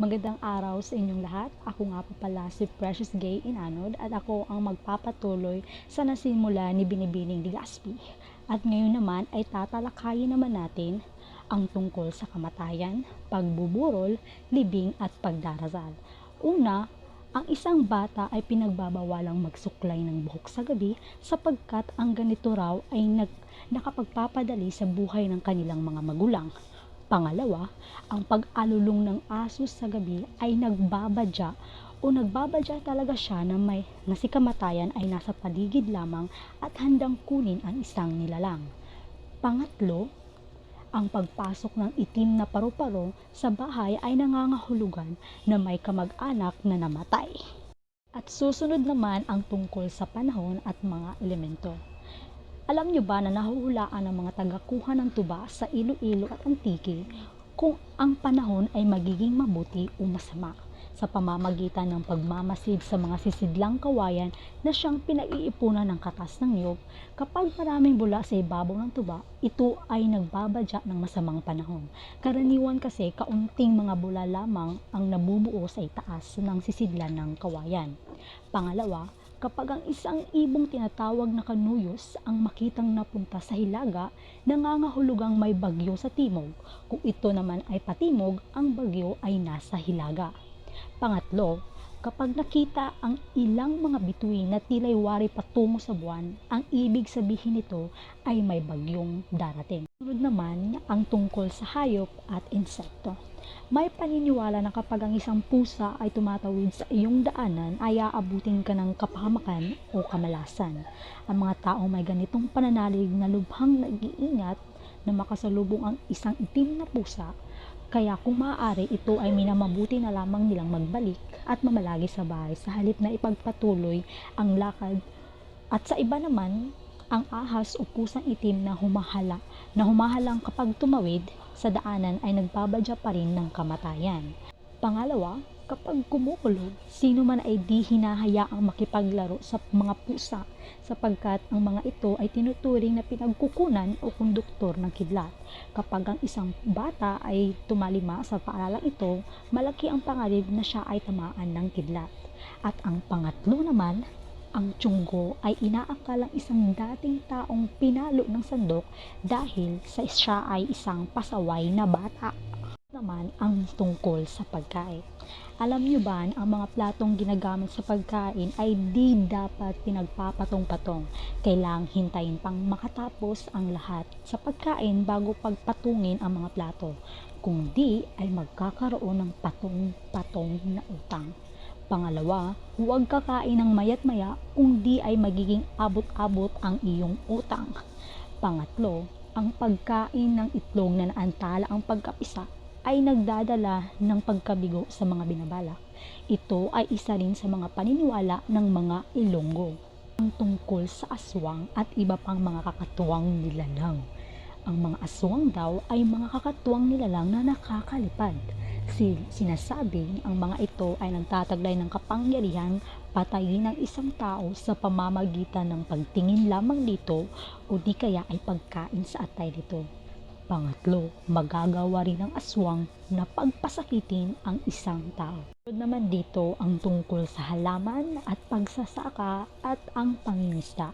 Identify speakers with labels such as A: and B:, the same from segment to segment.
A: Magandang araw sa inyong lahat. Ako nga po pala si Precious Gay Inanod at ako ang magpapatuloy sa nasimula ni Binibining Ligaspi. At ngayon naman ay tatalakayin naman natin ang tungkol sa kamatayan, pagbuburol, libing at pagdarasal. Una, ang isang bata ay pinagbabawalang magsuklay ng buhok sa gabi sapagkat ang ganito raw ay nag, nakapagpapadali sa buhay ng kanilang mga magulang. Pangalawa, ang pag-alulong ng aso sa gabi ay nagbabadya o nagbabadya talaga siya na may na si kamatayan ay nasa paligid lamang at handang kunin ang isang nilalang. Pangatlo, ang pagpasok ng itim na paru-paro sa bahay ay nangangahulugan na may kamag-anak na namatay. At susunod naman ang tungkol sa panahon at mga elemento. Alam nyo ba na nahuhulaan ng mga tagakuha ng tuba sa Iloilo at Antique kung ang panahon ay magiging mabuti o masama sa pamamagitan ng pagmamasid sa mga sisidlang kawayan na siyang pinaiipunan ng katas ng niyog. Kapag maraming bula sa ibabaw ng tuba, ito ay nagbabadya ng masamang panahon. Karaniwan kasi kaunting mga bula lamang ang nabubuo sa itaas ng sisidlan ng kawayan. Pangalawa, kapag ang isang ibong tinatawag na kanuyos ang makitang napunta sa hilaga, nangangahulugang may bagyo sa timog. Kung ito naman ay patimog, ang bagyo ay nasa hilaga. Pangatlo, kapag nakita ang ilang mga bituin na tila'y wari patungo sa buwan, ang ibig sabihin nito ay may bagyong darating. Sunod naman ang tungkol sa hayop at insekto. May paniniwala na kapag ang isang pusa ay tumatawid sa iyong daanan ay aabutin ka ng kapahamakan o kamalasan. Ang mga taong may ganitong pananalig na lubhang nag-iingat na makasalubong ang isang itim na pusa kaya kung maaari, ito ay minamabuti na lamang nilang magbalik at mamalagi sa bahay sa halip na ipagpatuloy ang lakad. At sa iba naman, ang ahas o pusang itim na humahala, na humahalang kapag tumawid sa daanan ay nagbabadya pa rin ng kamatayan. Pangalawa, kapag kumukulog, sino man ay di hinahayaang makipaglaro sa mga pusa sapagkat ang mga ito ay tinuturing na pinagkukunan o konduktor ng kidlat. Kapag ang isang bata ay tumalima sa paaralang ito, malaki ang pangalib na siya ay tamaan ng kidlat. At ang pangatlo naman, ang tiyunggo ay inaakalang isang dating taong pinalo ng sandok dahil sa siya ay isang pasaway na bata naman ang tungkol sa pagkain. Alam nyo ba ang mga platong ginagamit sa pagkain ay di dapat pinagpapatong-patong. Kailang hintayin pang makatapos ang lahat sa pagkain bago pagpatungin ang mga plato. Kung di ay magkakaroon ng patong-patong na utang. Pangalawa, huwag kakain ng mayat maya kung di ay magiging abot-abot ang iyong utang. Pangatlo, ang pagkain ng itlog na naantala ang pagkapisa ay nagdadala ng pagkabigo sa mga binabalak. Ito ay isa rin sa mga paniniwala ng mga Ilonggo ang tungkol sa aswang at iba pang mga kakatuwang nilalang. Ang mga aswang daw ay mga kakatuwang nilalang na nakakalipad. Si, sinasabing ang mga ito ay nagtataglay ng kapangyarihan patayin ng isang tao sa pamamagitan ng pagtingin lamang dito o di kaya ay pagkain sa atay nito. Pangatlo, magagawa rin ng aswang na pagpasakitin ang isang tao. Sunod naman dito ang tungkol sa halaman at pagsasaka at ang pangingisda.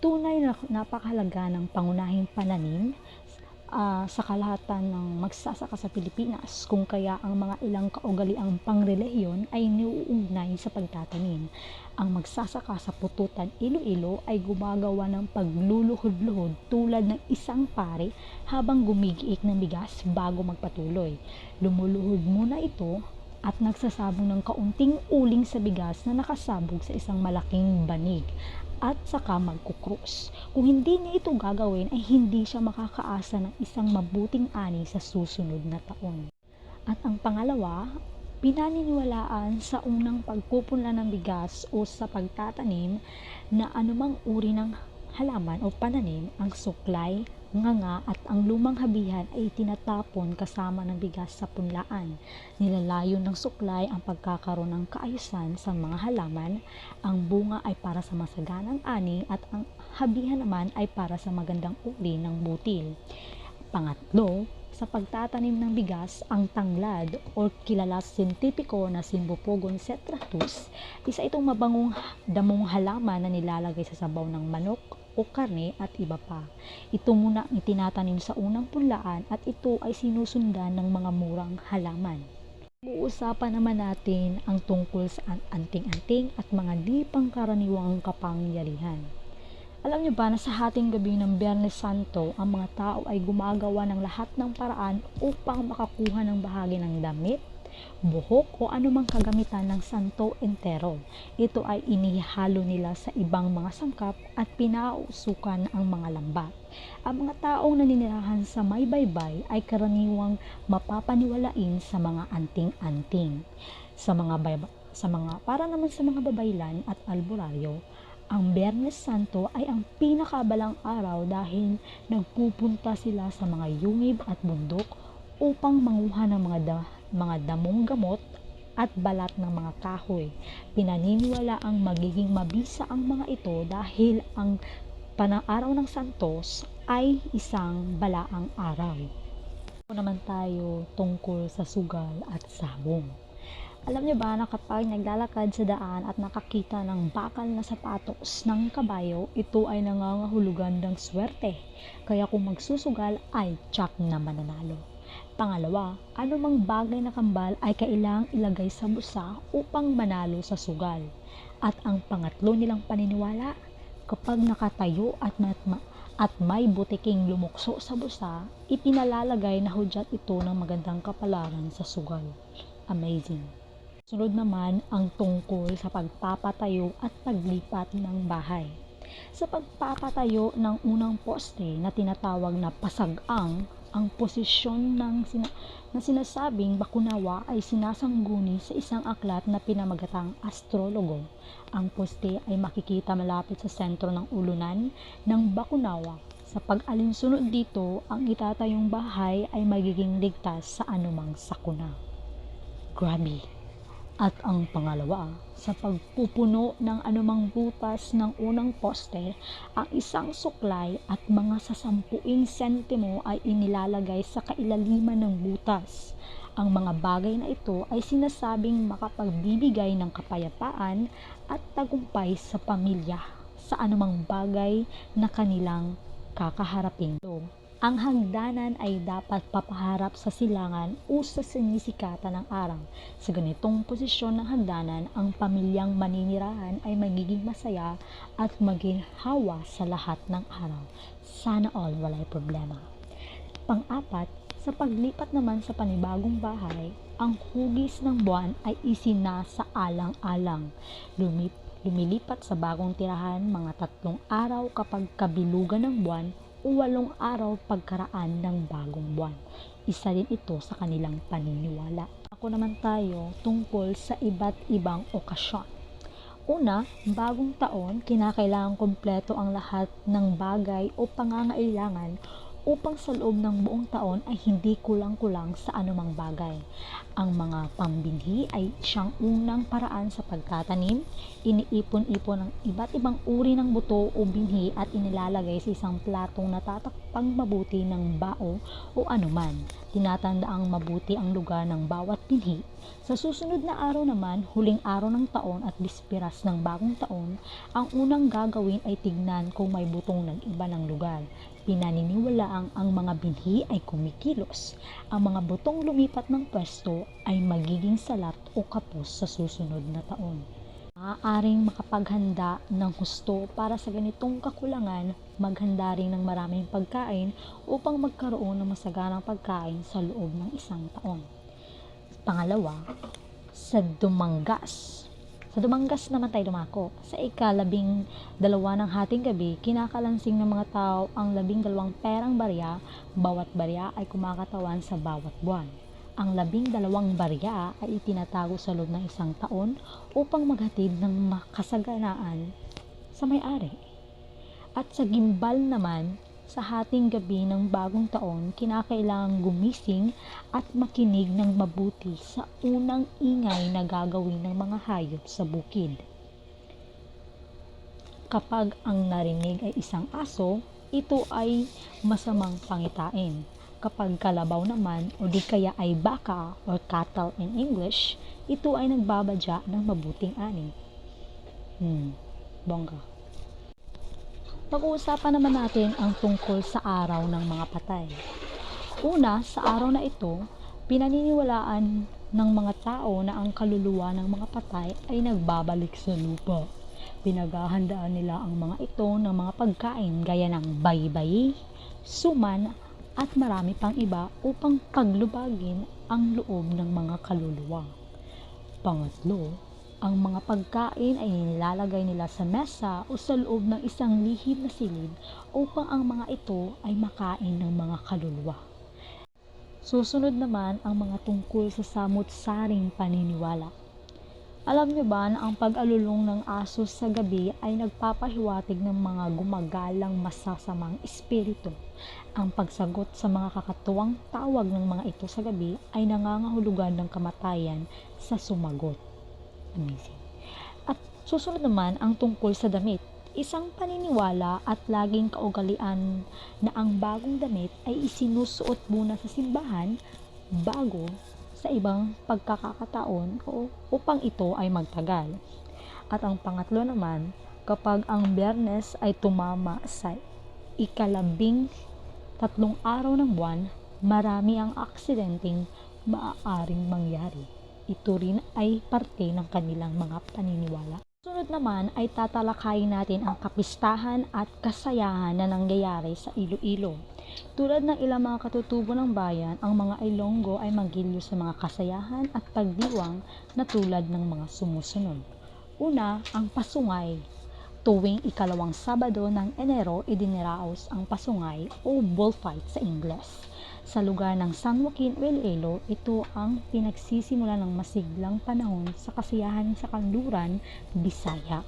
A: Tunay na napakahalaga ng pangunahing pananim uh, sa kalahatan ng magsasaka sa Pilipinas kung kaya ang mga ilang kaugaliang pangrelihiyon ay niuugnay sa pagtatanim. Ang magsasaka sa pututan Iloilo ay gumagawa ng pagluluhod-luhod tulad ng isang pare habang gumigiik ng bigas bago magpatuloy. Lumuluhod muna ito at nagsasabong ng kaunting uling sa bigas na nakasabog sa isang malaking banig at saka magkukrus. Kung hindi niya ito gagawin ay hindi siya makakaasa ng isang mabuting ani sa susunod na taon. At ang pangalawa, pinaniniwalaan sa unang pagpupunla ng bigas o sa pagtatanim na anumang uri ng halaman o pananim ang suklay, nganga at ang lumang habihan ay tinatapon kasama ng bigas sa punlaan. Nilalayo ng suklay ang pagkakaroon ng kaayusan sa mga halaman, ang bunga ay para sa masaganang ani at ang habihan naman ay para sa magandang uri ng butil. Pangatlo, sa pagtatanim ng bigas, ang tanglad o kilala sintipiko na Symbopogon cetratus, isa itong mabangong damong halaman na nilalagay sa sabaw ng manok o karne at iba pa. Ito muna ang itinatanim sa unang punlaan at ito ay sinusundan ng mga murang halaman. Uusapan naman natin ang tungkol sa an- anting-anting at mga di pangkaraniwang kapangyarihan. Alam niyo ba na sa hating gabi ng Biyernes Santo, ang mga tao ay gumagawa ng lahat ng paraan upang makakuha ng bahagi ng damit, buhok o anumang kagamitan ng santo entero. Ito ay inihalo nila sa ibang mga sangkap at pinausukan ang mga lambat. Ang mga taong naninirahan sa may baybay ay karaniwang mapapaniwalain sa mga anting-anting. Sa mga bayba- sa mga para naman sa mga babaylan at albularyo, ang Biyernes Santo ay ang pinakabalang araw dahil nagpupunta sila sa mga yungib at bundok upang manguha ng mga, da- mga damong gamot at balat ng mga kahoy. Pinaniniwala ang magiging mabisa ang mga ito dahil ang panang-araw ng Santos ay isang balaang araw. Ito naman tayo tungkol sa sugal at sabong. Alam niyo ba na kapag naglalakad sa daan at nakakita ng bakal na sapatos ng kabayo, ito ay nangangahulugan ng swerte. Kaya kung magsusugal ay tsak na mananalo. Pangalawa, anumang bagay na kambal ay kailangang ilagay sa busa upang manalo sa sugal. At ang pangatlo nilang paniniwala, kapag nakatayo at, mat- at may butiking lumukso sa busa, ipinalalagay na hudyat ito ng magandang kapalaran sa sugal. Amazing. Sunod naman ang tungkol sa pagpapatayo at paglipat ng bahay. Sa pagpapatayo ng unang poste na tinatawag na pasag-ang, ang posisyon ng sina- na sinasabing bakunawa ay sinasangguni sa isang aklat na pinamagatang astrologo. Ang poste ay makikita malapit sa sentro ng ulunan ng bakunawa. Sa pag-alinsunod dito, ang itatayong bahay ay magiging ligtas sa anumang sakuna. Grabe! At ang pangalawa, sa pagpupuno ng anumang butas ng unang poste, ang isang suklay at mga sasampuing sentimo ay inilalagay sa kailaliman ng butas. Ang mga bagay na ito ay sinasabing makapagbibigay ng kapayapaan at tagumpay sa pamilya sa anumang bagay na kanilang kakaharapin. Ang hagdanan ay dapat papaharap sa silangan o sa sinisikatan ng araw. Sa ganitong posisyon ng hagdanan, ang pamilyang maninirahan ay magiging masaya at maging hawa sa lahat ng araw. Sana all walay problema. Pang-apat, sa paglipat naman sa panibagong bahay, ang hugis ng buwan ay isinasaalang-alang. Lumip, lumilipat sa bagong tirahan mga tatlong araw kapag kabilugan ng buwan walong araw pagkaraan ng bagong buwan. Isa din ito sa kanilang paniniwala. Ako naman tayo tungkol sa iba't ibang okasyon. Una, bagong taon, kinakailangan kompleto ang lahat ng bagay o pangangailangan upang sa loob ng buong taon ay hindi kulang-kulang sa anumang bagay. Ang mga pambinhi ay siyang unang paraan sa pagtatanim, iniipon-ipon ang iba't ibang uri ng buto o binhi at inilalagay sa isang platong natatakpang mabuti ng bao o anuman. Tinatanda ang mabuti ang lugar ng bawat binhi. Sa susunod na araw naman, huling araw ng taon at bispiras ng bagong taon, ang unang gagawin ay tignan kung may butong nag-iba ng lugar. Pinaniniwalaang ang mga binhi ay kumikilos. Ang mga butong lumipat ng pwesto ay magiging salat o kapos sa susunod na taon. Maaaring makapaghanda ng husto para sa ganitong kakulangan, maghanda rin ng maraming pagkain upang magkaroon ng masaganang pagkain sa loob ng isang taon. Pangalawa, sa dumanggas. Sa dumanggas naman tayo dumako. Sa ikalabing dalawa ng hating gabi, kinakalansing ng mga tao ang labing dalawang perang barya, bawat barya ay kumakatawan sa bawat buwan. Ang labing dalawang barya ay itinatago sa loob ng isang taon upang maghatid ng makasaganaan sa may-ari. At sa gimbal naman, sa hating gabi ng bagong taon, kinakailangang gumising at makinig ng mabuti sa unang ingay na gagawin ng mga hayop sa bukid. Kapag ang narinig ay isang aso, ito ay masamang pangitain. Kapag kalabaw naman o di kaya ay baka or cattle in English, ito ay nagbabadya ng mabuting ani. Hmm, bongga. Pag-uusapan naman natin ang tungkol sa araw ng mga patay. Una, sa araw na ito, pinaniniwalaan ng mga tao na ang kaluluwa ng mga patay ay nagbabalik sa lupa. Pinaghahandaan nila ang mga ito ng mga pagkain gaya ng baybay, suman, at marami pang iba upang paglubagin ang loob ng mga kaluluwa. Pangatlo, ang mga pagkain ay nilalagay nila sa mesa o sa loob ng isang lihim na silid upang ang mga ito ay makain ng mga kaluluwa. Susunod naman ang mga tungkol sa samut-saring paniniwala. Alam niyo ba na ang pag-alulong ng aso sa gabi ay nagpapahiwatig ng mga gumagalang masasamang espiritu. Ang pagsagot sa mga kakatuwang tawag ng mga ito sa gabi ay nangangahulugan ng kamatayan sa sumagot. Amazing. At susunod naman ang tungkol sa damit. Isang paniniwala at laging kaugalian na ang bagong damit ay isinusuot muna sa simbahan bago sa ibang pagkakataon o upang ito ay magtagal. At ang pangatlo naman, kapag ang biyernes ay tumama sa ikalabing tatlong araw ng buwan, marami ang aksidenteng maaaring mangyari. Ito rin ay parte ng kanilang mga paniniwala. Sunod naman ay tatalakayin natin ang kapistahan at kasayahan na nangyayari sa Iloilo. Tulad ng ilang mga katutubo ng bayan, ang mga Ilonggo ay magilyo sa mga kasayahan at pagdiwang na tulad ng mga sumusunod. Una, ang pasungay. Tuwing ikalawang Sabado ng Enero, idiniraos ang pasungay o bullfight sa Ingles. Sa lugar ng San Joaquin o Iloilo, ito ang pinagsisimula ng masiglang panahon sa kasiyahan sa kanluran, Bisaya.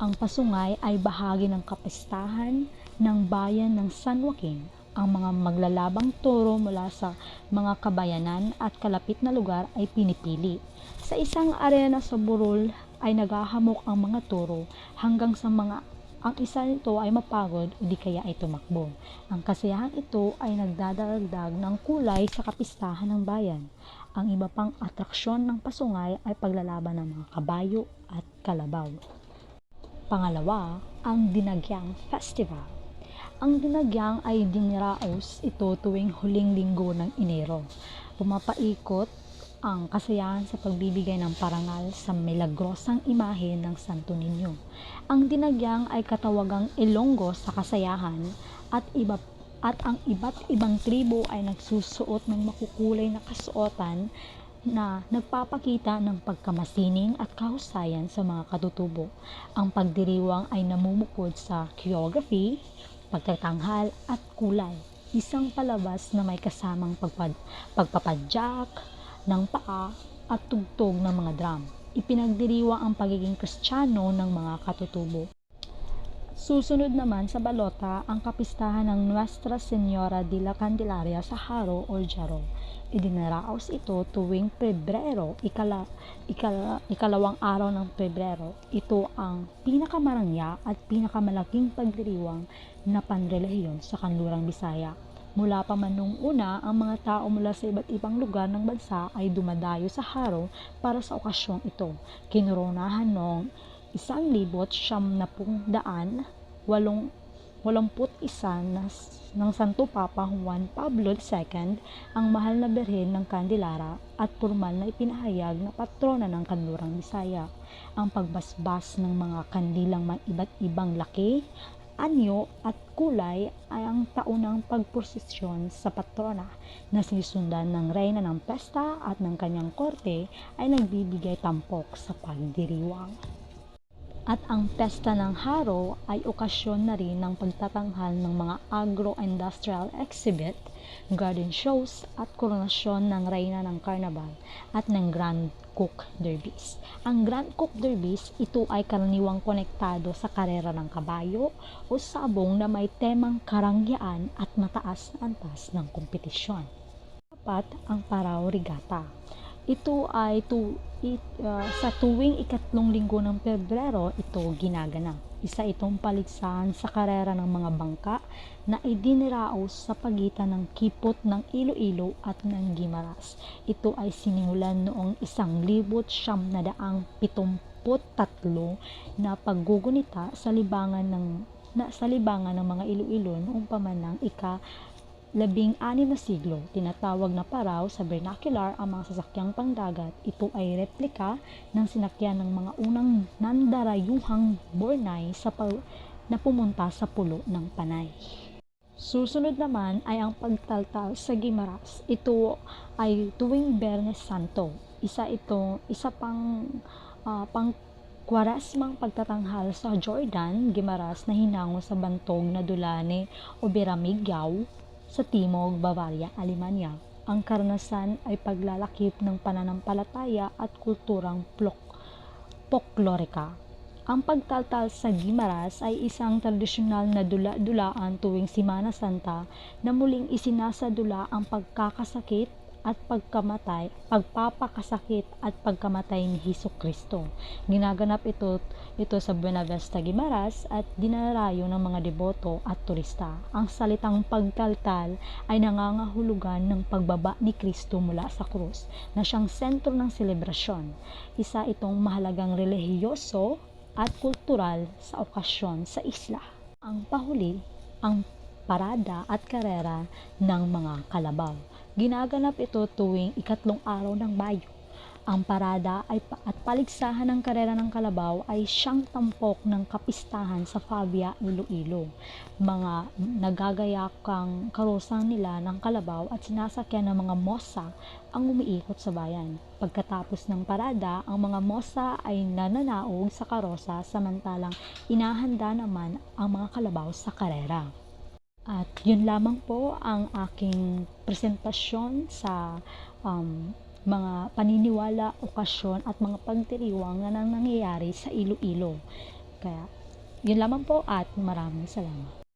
A: Ang pasungay ay bahagi ng kapistahan ng bayan ng San Joaquin. Ang mga maglalabang toro mula sa mga kabayanan at kalapit na lugar ay pinipili. Sa isang arena sa Burol ay naghahamok ang mga toro hanggang sa mga ang isa nito ay mapagod o di kaya ay tumakbo. Ang kasiyahan ito ay nagdadagdag ng kulay sa kapistahan ng bayan. Ang iba pang atraksyon ng pasungay ay paglalaban ng mga kabayo at kalabaw. Pangalawa, ang Dinagyang Festival. Ang Dinagyang ay diniraos ito tuwing huling linggo ng Enero. Pumapaikot ang kasayahan sa pagbibigay ng parangal sa milagrosang imahe ng Santo Niño. Ang dinagyang ay katawagang Ilonggo sa kasayahan at iba at ang iba't ibang tribo ay nagsusuot ng makukulay na kasuotan na nagpapakita ng pagkamasining at kahusayan sa mga katutubo. Ang pagdiriwang ay namumukod sa choreography, pagtatanghal at kulay. Isang palabas na may kasamang pagpad, pagpapadyak, ng paa at tugtog ng mga drum. Ipinagdiriwang ang pagiging kristyano ng mga katutubo. Susunod naman sa balota ang kapistahan ng Nuestra Señora de la Candelaria sa Haro o Jaro. Idinaraos ito tuwing Pebrero, ikala, ikala, ikalawang araw ng Pebrero. Ito ang pinakamarangya at pinakamalaking pagdiriwang na panrelihiyon sa kanlurang Bisaya. Mula pa man nung una, ang mga tao mula sa iba't ibang lugar ng bansa ay dumadayo sa Haro para sa okasyong ito. Kinoronahan noong isang libot siyam na pung daan, walong walamput isa na, ng Santo Papa Juan Pablo II ang mahal na berhen ng Kandilara at formal na ipinahayag na patrona ng kanlurang Bisaya. Ang pagbasbas ng mga kandilang may iba't ibang laki, anyo at kulay ay ang taunang pagprosesyon sa patrona na sinusundan ng reyna ng pesta at ng kanyang korte ay nagbibigay tampok sa pagdiriwang. At ang pesta ng Haro ay okasyon na rin ng pagtatanghal ng mga agro-industrial exhibit, garden shows at koronasyon ng reyna ng carnival at ng Grand Cook Derbies. Ang Grand Cook Derbies, ito ay karaniwang konektado sa karera ng kabayo o sabong na may temang karangyaan at mataas na antas ng kompetisyon. Dapat ang Parao Regatta. Ito ay tu it, ah, sa tuwing ikatlong linggo ng Pebrero ito ginaganap. Isa itong paligsahan sa karera ng mga bangka na idiniraos sa pagitan ng kipot ng Iloilo at ng Gimaras. Ito ay sinimulan noong isang libot siyam na daang pitumput tatlo na paggugunita sa libangan ng na, sa libangan ng mga Iloilo noong pamanang ika labing anim na siglo, tinatawag na paraw sa vernacular ang mga sasakyang pangdagat. Ito ay replika ng sinakyan ng mga unang nandarayuhang Bornay sa pa- na pumunta sa pulo ng Panay. Susunod naman ay ang pagtaltal sa Gimaras. Ito ay tuwing Bernes Santo. Isa ito, isa pang ah, pang kwarasmang pagtatanghal sa Jordan, Gimaras na hinango sa bantog na dula ni Oberamigyaw sa Timog, Bavaria, Alemanya. Ang karanasan ay paglalakip ng pananampalataya at kulturang plok, poklorika. Ang pagtaltal sa Gimaras ay isang tradisyonal na dula-dulaan tuwing Simana Santa na muling isinasadula ang pagkakasakit at pagkamatay, pagpapakasakit at pagkamatay ni Hesus Kristo. Ginaganap ito ito sa Buenavista Gimaras at dinarayo ng mga deboto at turista. Ang salitang pagtaltal ay nangangahulugan ng pagbaba ni Kristo mula sa krus na siyang sentro ng selebrasyon. Isa itong mahalagang relihiyoso at kultural sa okasyon sa isla. Ang pahuli, ang parada at karera ng mga kalabaw. Ginaganap ito tuwing ikatlong araw ng Mayo. Ang parada ay pa- at paligsahan ng karera ng kalabaw ay siyang tampok ng kapistahan sa Fabia, Iloilo. Mga nagagayakang karosang nila ng kalabaw at sinasakyan ng mga mosa ang umiikot sa bayan. Pagkatapos ng parada, ang mga mosa ay nananaog sa karosa samantalang inahanda naman ang mga kalabaw sa karera. At yun lamang po ang aking presentasyon sa um, mga paniniwala, okasyon at mga pagdiriwang na nang nangyayari sa Iloilo. Kaya yun lamang po at maraming salamat.